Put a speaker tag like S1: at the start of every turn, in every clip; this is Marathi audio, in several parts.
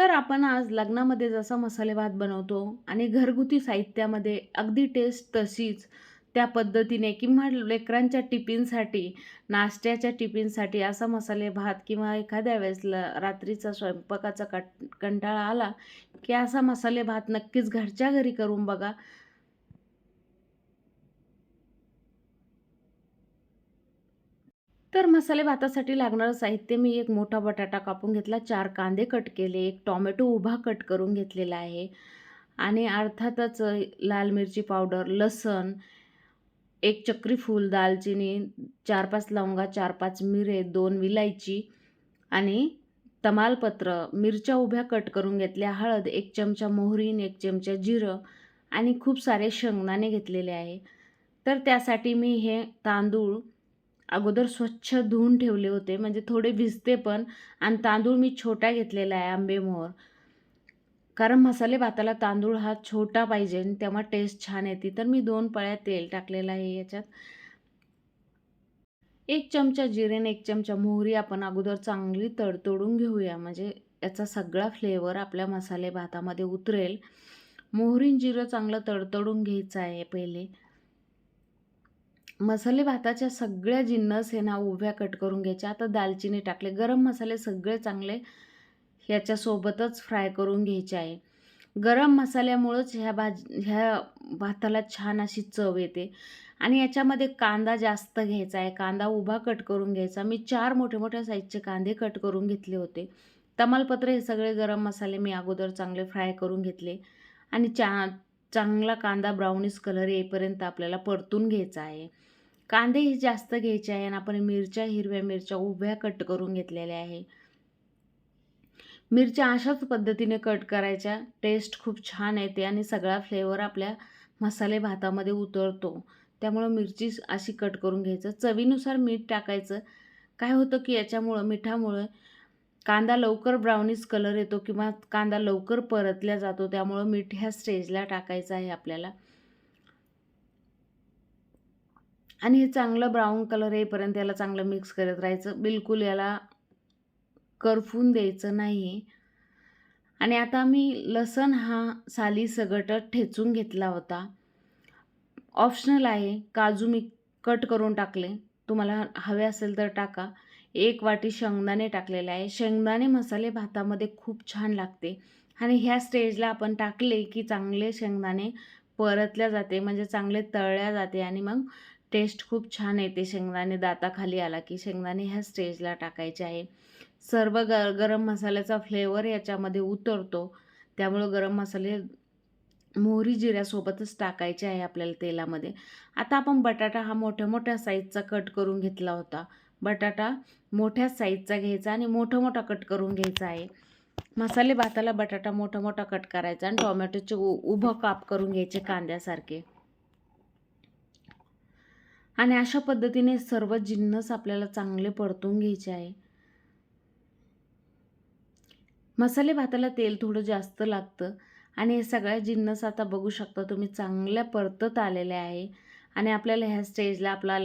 S1: तर आपण आज लग्नामध्ये जसा मसाले भात बनवतो आणि घरगुती साहित्यामध्ये अगदी टेस्ट तशीच त्या पद्धतीने किंवा लेकरांच्या टिफिनसाठी नाश्त्याच्या टिफिनसाठी असा मसाले भात किंवा एखाद्या वेळेस ल रात्रीचा स्वयंपाकाचा कट कंटाळा आला की असा मसाले भात नक्कीच घरच्या घरी करून बघा. तर मसाले भातासाठी लागणारं साहित्य मी एक मोठा बटाटा कापून घेतला चार कांदे कट केले एक टॉमॅटो उभा कट करून घेतलेला आहे आणि अर्थातच लाल मिरची पावडर लसण एक चक्री फूल दालचिनी चार पाच लवंगा चार पाच मिरे दोन विलायची आणि तमालपत्र मिरच्या उभ्या कट करून घेतल्या हळद एक चमचा मोहरीन एक चमचा जिरं आणि खूप सारे शेंगदाणे घेतलेले आहे. तर त्यासाठी मी हे तांदूळ अगोदर स्वच्छ धुवून ठेवले होते. म्हणजे थोडे भिजते पण. आणि तांदूळ मी छोटा घेतलेला आहे आंबेमोहर. कारण मसाले भाताला तांदूळ हा छोटा पाहिजे आणि तेव्हा टेस्ट छान येते. तर मी दोन पळ्या तेल टाकलेलं आहे याच्यात. एक चमचा जिरे आणि एक चमचा मोहरी आपण अगोदर चांगली तडतडून घेऊया. म्हणजे याचा सगळा फ्लेवर आपल्या मसाले भातामध्ये उतरेल. मोहरीन जिरं चांगलं तडतडून घ्यायचं आहे पहिले. मसाले भाताच्या सगळ्या जिन्नस हे ना उभ्या कट करून घ्यायच्या आता दालचिनी टाकले. गरम मसाले सगळे चांगले ह्याच्यासोबतच फ्राय करून घ्यायचे आहे. गरम मसाल्यामुळंच ह्या भाज ह्या भाताला छान अशी चव येते. आणि याच्यामध्ये कांदा जास्त घ्यायचा आहे. कांदा उभा कट करून घ्यायचा. मी चार मोठे मोठ्या साईजचे कांदे कट करून घेतले होते. तमालपत्र हे सगळे गरम मसाले मी अगोदर चांगले फ्राय करून घेतले. आणि चा चांगला कांदा ब्राउनिश कलर येईपर्यंत आपल्याला परतून घ्यायचा आहे. कांदे हे जास्त घ्यायचे आहे आणि आपण मिरच्या हिरव्या मिरच्या उभ्या कट करून घेतलेल्या आहे. मिरच्या अशाच पद्धतीने कट करायच्या. टेस्ट खूप छान येते आणि सगळा फ्लेवर आपल्या मसाले भातामध्ये उतरतो. त्यामुळं मिरची अशी कट करून घ्यायचं. चवीनुसार मीठ टाकायचं. काय होतं की याच्यामुळं मिठामुळं कांदा लवकर ब्राउनीज कलर येतो किंवा कांदा लवकर परतल्या जातो त्यामुळं मीठ ह्या स्टेजला टाकायचं आहे आपल्याला. आणि हे चांगलं ब्राऊन कलर येईपर्यंत याला चांगलं मिक्स करत राहायचं. बिलकुल याला करफून द्यायचं नाही आणि आता मी लसण हा साली सगट ठेचून घेतला होता. ऑप्शनल आहे. काजू मी कट करून टाकले. तुम्हाला हवे असेल तर टाका. एक वाटी शेंगदाणे टाकलेले आहे. शेंगदाणे मसाले भातामध्ये खूप छान लागते. आणि ह्या स्टेजला आपण टाकले की चांगले शेंगदाणे परतल्या जाते म्हणजे चांगले तळल्या जाते आणि मग टेस्ट खूप छान येते. शेंगदाणे दाताखाली आला की शेंगदाणे ह्या स्टेजला टाकायचे आहे. सर्व ग गरम मसाल्याचा फ्लेवर याच्यामध्ये उतरतो. त्यामुळं गरम मसाले मोहरी जिऱ्यासोबतच टाकायचे आहे आपल्याला तेलामध्ये. आता आपण बटाटा हा मोठ्या मोठ्या साईजचा कट करून घेतला होता. बटाटा मोठ्या साईजचा घ्यायचा आणि मोठं मोठा कट करून घ्यायचा आहे. मसाले भाताला बटाटा मोठा मोठा कट करायचा आणि टोमॅटोचे उ उभं काप करून घ्यायचे कांद्यासारखे. आणि अशा पद्धतीने सर्व जिन्नस आपल्याला चांगले परतून घ्यायचे आहे. मसाले भाताला तेल थोडं जास्त लागतं आणि हे सगळ्या जिन्नस आता बघू शकता तुम्ही चांगल्या परतत आलेले आहे. आणि आपल्याला ह्या स्टेजला आपला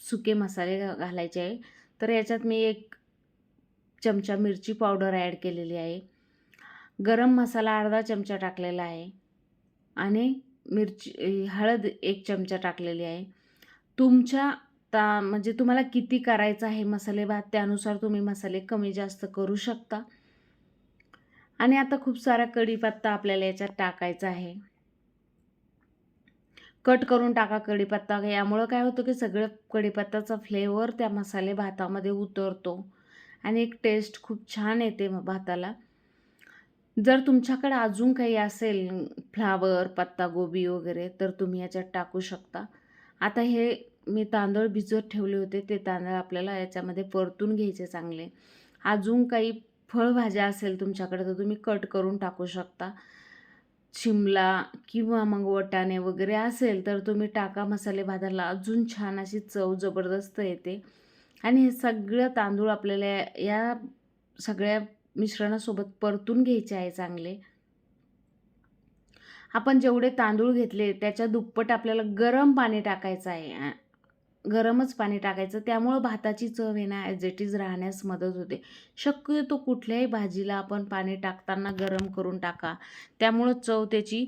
S1: सुके मसाले घालायचे आहे. तर याच्यात मी एक चमचा मिरची पावडर ॲड केलेली आहे. गरम मसाला अर्धा चमचा टाकलेला आहे. आणि मिरची हळद एक चमचा टाकलेली आहे. तुमच्या ता म्हणजे तुम्हाला किती करायचं आहे मसाले भात त्यानुसार तुम्ही मसाले कमी जास्त करू शकता. आणि आता खूप सारा कढीपत्ता आपल्याला याच्यात टाकायचा आहे. कट करून टाका कढीपत्ता. यामुळं काय होतं की सगळं कढीपत्ताचा फ्लेवर त्या मसाले भातामध्ये उतरतो. आणि एक टेस्ट खूप छान येते भाताला. जर तुमच्याकडे अजून काही असेल फ्लावर पत्तागोबी वगैरे तर तुम्ही याच्यात टाकू शकता. आता हे मी तांदूळ भिजत ठेवले होते ते तांदूळ आपल्याला याच्यामध्ये परतून घ्यायचे चांगले. अजून काही फळभाज्या असेल तुमच्याकडे तर तुम्ही कट करून टाकू शकता. शिमला किंवा मग वटाणे वगैरे असेल तर तुम्ही टाका मसाले भाताला. अजून छान अशी चव जबरदस्त येते. आणि हे सगळं तांदूळ आपल्याला या सगळ्या मिश्रणासोबत परतून घ्यायचे आहे चांगले. आपण जेवढे तांदूळ घेतले त्याच्या दुप्पट आपल्याला गरम पाणी टाकायचं आहे. गरमच पाणी टाकायचं. त्यामुळं भाताची चव आहे ना ॲज इट इज राहण्यास मदत होते. शक्यतो कुठल्याही भाजीला आपण पाणी टाकताना गरम करून टाका. त्यामुळं चव त्याची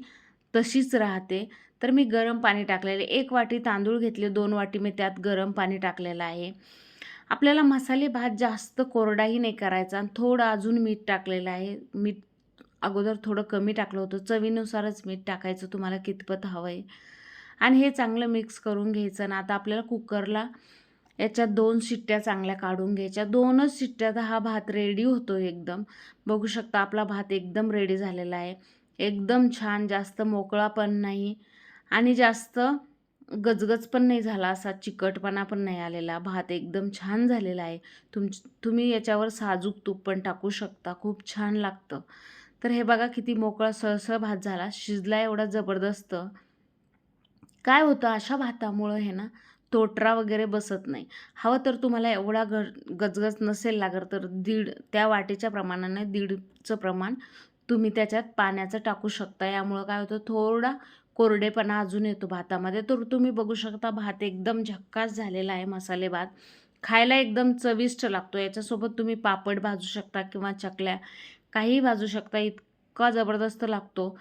S1: तशीच राहते. तर मी गरम पाणी टाकलेले एक वाटी तांदूळ घेतले दोन वाटी मी त्यात गरम पाणी टाकलेलं आहे. आपल्याला मसाले भात जास्त कोरडाही नाही करायचा आणि थोडं अजून मीठ टाकलेलं आहे. मीठ अगोदर थोडं कमी टाकलं होतं. चवीनुसारच मीठ टाकायचं. तुम्हाला कितपत हवं आहे आणि हे चांगलं मिक्स करून घ्यायचं आणि आता आपल्याला कुकरला याच्यात दोन शिट्ट्या चांगल्या काढून घ्यायच्या. दोनच शिट्ट्यात हा भात रेडी होतो एकदम. बघू शकता आपला भात एकदम रेडी झालेला आहे. एकदम छान जास्त मोकळा पण नाही आणि जास्त गजगज पण नाही झाला असा चिकटपणा पण नाही आलेला. भात एकदम छान झालेला आहे. तुम तुम्ही याच्यावर साजूक तूप पण टाकू शकता. खूप छान लागतं. तर हे बघा किती मोकळा सळसळ भात झाला. शिजला एवढा जबरदस्त. काय होतं अशा भातामुळं हे ना तोटरा वगैरे बसत नाही. हवं तर तुम्हाला एवढा ग गजगज नसेल लागत तर दीड त्या वाटेच्या प्रमाणाने दीडचं प्रमाण तुम्ही त्याच्यात पाण्याचं टाकू शकता. यामुळं काय होतं थोडा कोरडेपणा अजून येतो भातामध्ये. तर तुम्ही बघू शकता भात एकदम झक्कास झालेला आहे मसाले भात खायला एकदम चविष्ट लागतो. याच्यासोबत तुम्ही पापड भाजू शकता किंवा चकल्या काहीही भाजू शकता. इतका जबरदस्त लागतो.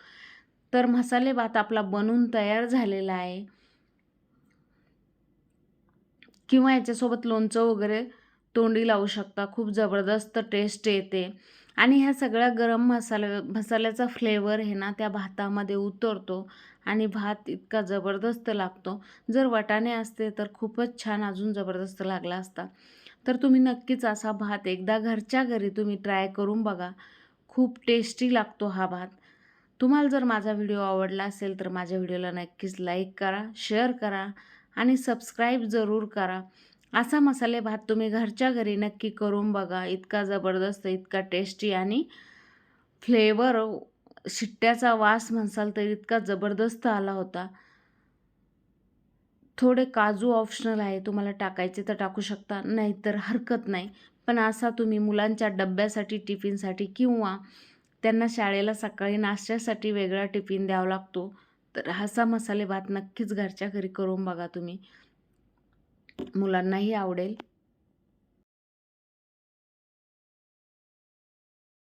S1: तर मसाले भात आपला बनून तयार झालेला आहे. किंवा याच्यासोबत लोणचं वगैरे तोंडी लावू शकता. खूप जबरदस्त टेस्ट येते. आणि ह्या सगळ्या गरम मसाल्या मसाल्याचा फ्लेवर हे ना त्या भातामध्ये उतरतो आणि भात इतका जबरदस्त लागतो. जर वाटाणे असते तर खूपच छान अजून जबरदस्त लागला असता. तर तुम्ही नक्कीच असा भात एकदा घरच्या घरी तुम्ही ट्राय करून बघा. खूप टेस्टी लागतो हा भात. तुम्हाला जर माझा व्हिडिओ आवडला असेल तर माझ्या व्हिडिओला नक्कीच लाईक करा शेअर करा आणि सबस्क्राईब जरूर करा. असा मसाले भात तुम्ही घरच्या घरी नक्की करून बघा. इतका जबरदस्त इतका टेस्टी आणि फ्लेवर शिट्ट्याचा वास म्हणसाल तर इतका जबरदस्त आला होता. थोडे काजू ऑप्शनल आहे तुम्हाला टाकायचे तर टाकू शकता नाहीतर हरकत नाही. पण असा तुम्ही मुलांच्या डब्यासाठी टिफिनसाठी किंवा त्यांना शाळेला सकाळी नाश्त्यासाठी वेगळा टिफिन द्यावा लागतो. तर हसा मसाले भात नक्कीच घरच्या घरी करून बघा तुम्ही. मुलांनाही आवडेल.